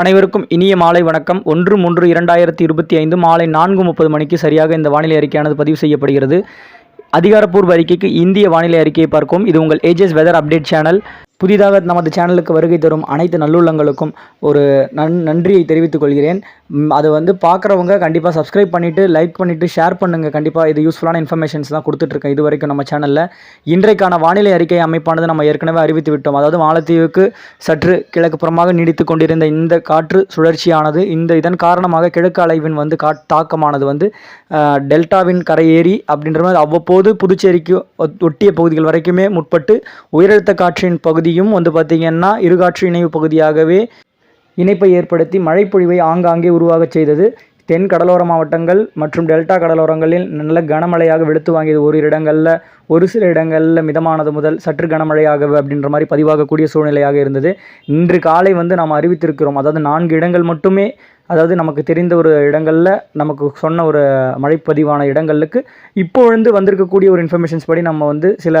அனைவருக்கும் இனிய மாலை வணக்கம். ஒன்று மூன்று இரண்டாயிரத்தி இருபத்தி ஐந்து மாலை நான்கு முப்பது மணிக்கு சரியாக இந்த வானிலை அறிக்கையானது பதிவு செய்யப்படுகிறது. அதிகாரப்பூர்வ அறிக்கைக்கு இந்திய வானிலை அறிக்கையை பார்க்கும் இது உங்கள் ஏஜஸ் வெதர் அப்டேட் சேனல் புதிதாக நமது சேனலுக்கு வருகை தரும் அனைத்து நல்லுள்ளங்களுக்கும் ஒரு நன் நன்றியை தெரிவித்துக் கொள்கிறேன். அதை வந்து பார்க்குறவங்க கண்டிப்பாக சப்ஸ்கிரைப் பண்ணிவிட்டு லைக் பண்ணிவிட்டு ஷேர் பண்ணுங்கள் கண்டிப்பாக இது யூஸ்ஃபுல்லான இன்ஃபர்மேஷன்ஸ் தான் கொடுத்துட்ருக்கேன் இது வரைக்கும் நம்ம சேனலில் இன்றைக்கான வானிலை அறிக்கை அமைப்பானது நம்ம ஏற்கனவே அறிவித்து விட்டோம். அதாவது மாலத்தீவுக்கு சற்று கிழக்கு புறமாக நீடித்து கொண்டிருந்த இந்த காற்று சுழற்சியானது இந்த இதன் காரணமாக கிழக்கு அலைவின் வந்து கா தாக்கமானது வந்து டெல்டாவின் கரையேறி அப்படின்ற மாதிரி அவ்வப்போது புதுச்சேரிக்கு ஒத்- ஒட்டிய பகுதிகள் வரைக்குமே முற்பட்டு உயரழுத்த காற்றின் பகுதி பகுதியும் வந்து பார்த்திங்கன்னா இருகாற்று இணைவு பகுதியாகவே இணைப்பை ஏற்படுத்தி மழைப்பொழிவை ஆங்காங்கே உருவாகச் செய்தது. தென் கடலோர மாவட்டங்கள் மற்றும் டெல்டா கடலோரங்களில் நல்ல கனமழையாக வெளுத்து வாங்கியது ஒரு இடங்களில் ஒரு சில இடங்களில் மிதமானது முதல் சற்று கனமழையாக அப்படின்ற மாதிரி பதிவாகக்கூடிய சூழ்நிலையாக இருந்தது. இன்று காலை வந்து நாம் அறிவித்திருக்கிறோம். அதாவது நான்கு இடங்கள் மட்டுமே அதாவது நமக்கு தெரிந்த ஒரு இடங்களில் நமக்கு சொன்ன ஒரு மழைப்பதிவான இடங்களுக்கு இப்போழுந்து வந்திருக்கக்கூடிய ஒரு இன்ஃபர்மேஷன்ஸ் படி நம்ம வந்து சில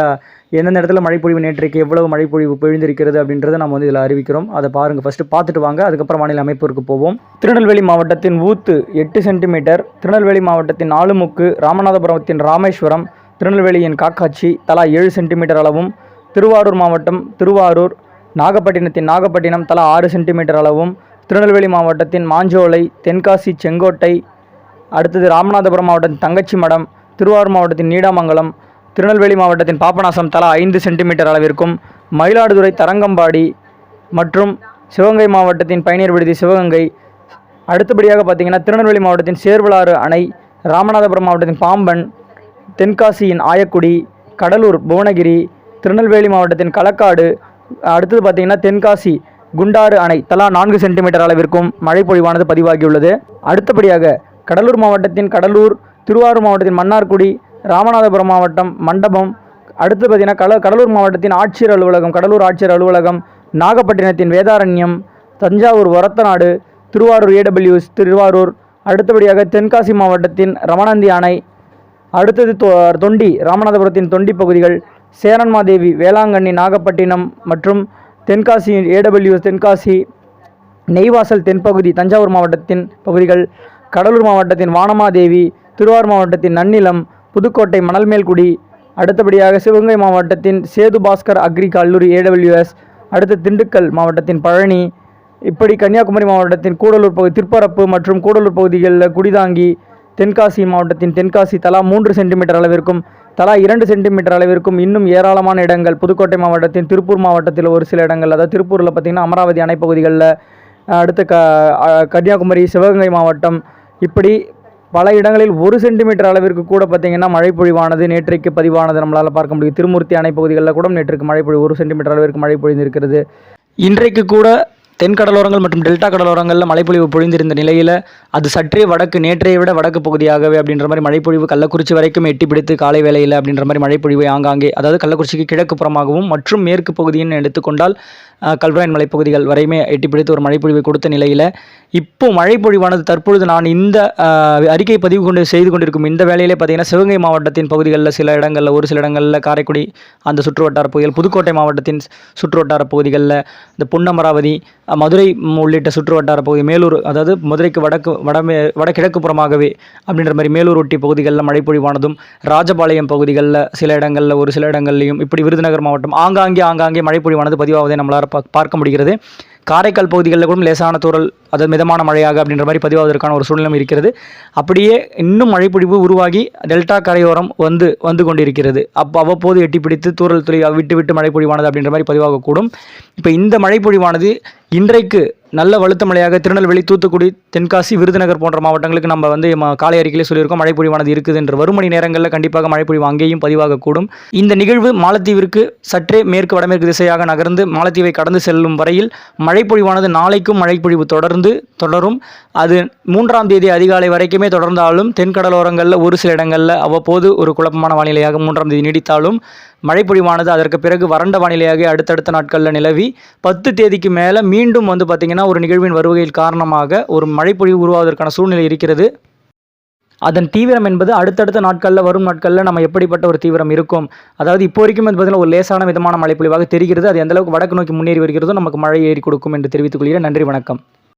எந்தெந்த இடத்துல மழைப்பொழிவு நேற்றைக்கு எவ்வளவு மழைப்பொழிவு பொழிந்திருக்கிறது அப்படின்றத நம்ம வந்து இதில் அறிவிக்கிறோம். அதை பாருங்கள் ஃபஸ்ட்டு பார்த்துட்டு வாங்க. அதுக்கப்புறம் மாநில அமைப்பிற்கு போவோம். திருநெல்வேலி மாவட்டத்தின் ஊத்து எட்டு சென்டிமீட்டர் திருநெல்வேலி மாவட்டத்தின் நாலுமுக்கு ராமநாதபுரத்தின் ராமேஸ்வரம் திருநெல்வேலியின் காக்காட்சி தலா ஏழு சென்டிமீட்டர் அளவும் திருவாரூர் மாவட்டம் திருவாரூர் நாகப்பட்டினத்தின் நாகப்பட்டினம் தலா ஆறு சென்டிமீட்டர் அளவும் திருநெல்வேலி மாவட்டத்தின் மாஞ்சோலை தென்காசி செங்கோட்டை அடுத்தது ராமநாதபுரம் மாவட்டத்தின் தங்கச்சி மடம் திருவாரூர் மாவட்டத்தின் நீடாமங்கலம் திருநெல்வேலி மாவட்டத்தின் பாபநாசம் தலா ஐந்து சென்டிமீட்டர் அளவிற்கும் மயிலாடுதுறை தரங்கம்பாடி மற்றும் சிவகங்கை மாவட்டத்தின் பயணியர் விடுதி சிவகங்கை. அடுத்தபடியாக பார்த்திங்கன்னா திருநெல்வேலி மாவட்டத்தின் சேர்வலாறு அணை ராமநாதபுரம் மாவட்டத்தின் பாம்பன் தென்காசியின் ஆயக்குடி கடலூர் புவனகிரி திருநெல்வேலி மாவட்டத்தின் களக்காடு அடுத்தது பார்த்திங்கன்னா தென்காசி குண்டாறு அணை தலா நான்கு சென்டிமீட்டர் அளவிற்கும் மழை பொழிவானது பதிவாகியுள்ளது. அடுத்தபடியாக கடலூர் மாவட்டத்தின் கடலூர் திருவாரூர் மாவட்டத்தின் மன்னார்குடி ராமநாதபுரம் மாவட்டம் மண்டபம் அடுத்து பார்த்தீங்கன்னா கல கடலூர் மாவட்டத்தின் ஆட்சியர் அலுவலகம் கடலூர் ஆட்சியர் அலுவலகம் நாகப்பட்டினத்தின் வேதாரண்யம் தஞ்சாவூர் ஒரத்தநாடு திருவாரூர் ஏடபிள்யூஎஸ் திருவாரூர் அடுத்தபடியாக தென்காசி மாவட்டத்தின் ரமணந்தி அணை அடுத்தது தொ- தொண்டி ராமநாதபுரத்தின் தொண்டி பகுதிகள் சேரன்மாதேவி வேளாங்கண்ணி நாகப்பட்டினம் மற்றும் தென்காசி ஏடபிள்யூஎஸ் தென்காசி நெய்வாசல் தென்பகுதி தஞ்சாவூர் மாவட்டத்தின் பகுதிகள் கடலூர் மாவட்டத்தின் வானமாதேவி திருவாரூர் மாவட்டத்தின் நன்னிலம் புதுக்கோட்டை மணல்மேல்குடி அடுத்தபடியாக சிவகங்கை மாவட்டத்தின் சேது பாஸ்கர் அக்ரி கல்லூரி ஏடபிள்யூஎஸ் அடுத்து திண்டுக்கல் மாவட்டத்தின் பழனி இப்படி கன்னியாகுமரி மாவட்டத்தின் கூடலூர் பகுதி திருப்பரப்பு மற்றும் கூடலூர் பகுதிகளில் குடிதாங்கி தென்காசி மாவட்டத்தின் தென்காசி தலா மூன்று சென்டிமீட்டர் அளவிற்கும் தலா இரண்டு சென்டிமீட்டர் அளவிற்கும் இன்னும் ஏராளமான இடங்கள். புதுக்கோட்டை மாவட்டத்தின் திருப்பூர் மாவட்டத்தில் ஒரு சில இடங்கள். அதாவது திருப்பூரில் பார்த்திங்கன்னா அமராவதி அணை பகுதிகளில் அடுத்து க கன்னியாகுமரி சிவகங்கை மாவட்டம். இப்படி பல இடங்களில் ஒரு சென்டிமீட்டர் அளவிற்கு கூட பார்த்திங்கன்னா மழைப்பொழிவானது நேற்றைக்கு பதிவானது நம்மளால் பார்க்க முடியும். திருமூர்த்தி அணை பகுதிகளில் கூட நேற்றுக்கு மழைப்பொழிவு ஒரு சென்டிமீட்டர் அளவிற்கு மழை பொழிந்திருக்கிறது. இன்றைக்கு கூட தென் கடலோரங்கள் மற்றும் டெல்டா கடலோரங்களில் மழைப்பொழிவு பொழிந்திருந்த நிலையில் அது சற்றே வடக்கு நேற்றைய விட வடக்கு பகுதியாகவே அப்படின்ற மாதிரி மழைப்பொழிவு கள்ளக்குறிச்சி வரைக்கும் எட்டி பிடித்து காலை வேளையில் அப்படின்ற மாதிரி மழைப்பொழிவு ஆங்காங்கே அதாவது கள்ளக்குறிச்சிக்கு கிழக்கு புறமாகவும் மற்றும் மேற்கு பகுதின்னு எடுத்துக்கொண்டால் கல்வராயன் மலைப்பகுதிகள் வரையுமே எட்டி பிடித்து ஒரு மழைப்பொழிவை கொடுத்த நிலையில் இப்போ மழைப்பொழிவானது தற்பொழுது நான் இந்த அறிக்கை பதிவு கொண்டு செய்து கொண்டிருக்கும் இந்த வேலையிலே பார்த்தீங்கன்னா சிவகங்கை மாவட்டத்தின் பகுதிகளில் சில இடங்களில் ஒரு சில இடங்களில் காரைக்குடி அந்த சுற்றுவட்டார பகுதிகள் புதுக்கோட்டை மாவட்டத்தின் சுற்றுவட்டார பகுதிகளில் இந்த பொன்னமராவதி மதுரை உள்ளிட்ட சுற்றுவட்டார பகுதி மேலூர் அதாவது மதுரைக்கு வடக்கு வடமே வடகிழக்கு புறமாகவே அப்படின்ற மாதிரி மேலூர் ஒட்டி பகுதிகளில் மழைப்பொழிவானதும் ராஜபாளையம் பகுதிகளில் சில இடங்களில் ஒரு சில இடங்கள்லையும் இப்படி விருதுநகர் மாவட்டம் ஆங்காங்கே ஆங்காங்கே மழைப்பொழிவானது பதிவாவதை நம்மளால் பார்க்க முடிகிறது. காரைக்கால் பகுதிகளில் கூட லேசான தூரல் அது மிதமான மழையாக அப்படின்ற மாதிரி பதிவாவதற்கான ஒரு சூழ்நிலை இருக்கிறது. அப்படியே இன்னும் மழைப்பொழிவு உருவாகி டெல்டா கரையோரம் வந்து வந்து கொண்டிருக்கிறது. அப்போ அவ்வப்போது எட்டி பிடித்து தூரல் துளி விட்டு விட்டு மழைப்பொழிவானது அப்படின்ற மாதிரி பதிவாகக்கூடும். இப்போ இந்த மழைப்பொழிவானது இன்றைக்கு நல்ல வலுத்த மழையாக திருநெல்வேலி தூத்துக்குடி தென்காசி விருதுநகர் போன்ற மாவட்டங்களுக்கு நம்ம வந்து காலை அறிக்கையிலே சொல்லியிருக்கோம். மழைப்பொழிவானது இருக்குது என்று வரும் மணி நேரங்களில் கண்டிப்பாக மழைப்பொழிவு அங்கேயும் பதிவாகக்கூடும் இந்த நிகழ்வு மாலத்தீவிற்கு சற்றே மேற்கு வடமேற்கு திசையாக நகர்ந்து மாலத்தீவை கடந்து செல்லும் வரையில் மழைப்பொழிவானது நாளைக்கும் மழைப்பொழிவு தொடர்ந்து தொடரும். அது மூன்றாம் தேதி அதிகாலை வரைக்குமே தொடர்ந்தாலும் தென்கடலோரங்களில் ஒரு சில இடங்களில் அவ்வப்போது ஒரு குழப்பமான வானிலையாக மூன்றாம் தேதி நீடித்தாலும் மழைப்பொழிவானது அதற்கு பிறகு வறண்ட வானிலையாக அடுத்தடுத்த நாட்களில் நிலவி பத்து தேதிக்கு மேலே மீண்டும் வந்து பார்த்திங்கன்னா ஒரு நிகழ்வின் வருகையில் காரணமாக ஒரு மழைப்பொழிவு உருவாவதற்கான சூழ்நிலை இருக்கிறது. அதன் தீவிரம் என்பது அடுத்தடுத்த நாட்களில் வரும் நாட்களில் நம்ம எப்படிப்பட்ட ஒரு தீவிரம் இருக்கும்? அதாவது இப்போ வரைக்கும் வந்து பார்த்தீங்கன்னா ஒரு லேசான விதமான மழைப்பொழிவாக தெரிகிறது. அது எந்த அளவுக்கு வடக்கு நோக்கி முன்னேறி வருகிறதோ நமக்கு மழை ஏறி கொடுக்கும் என்று தெரிவித்துக் கொள்கிறேன். நன்றி வணக்கம்.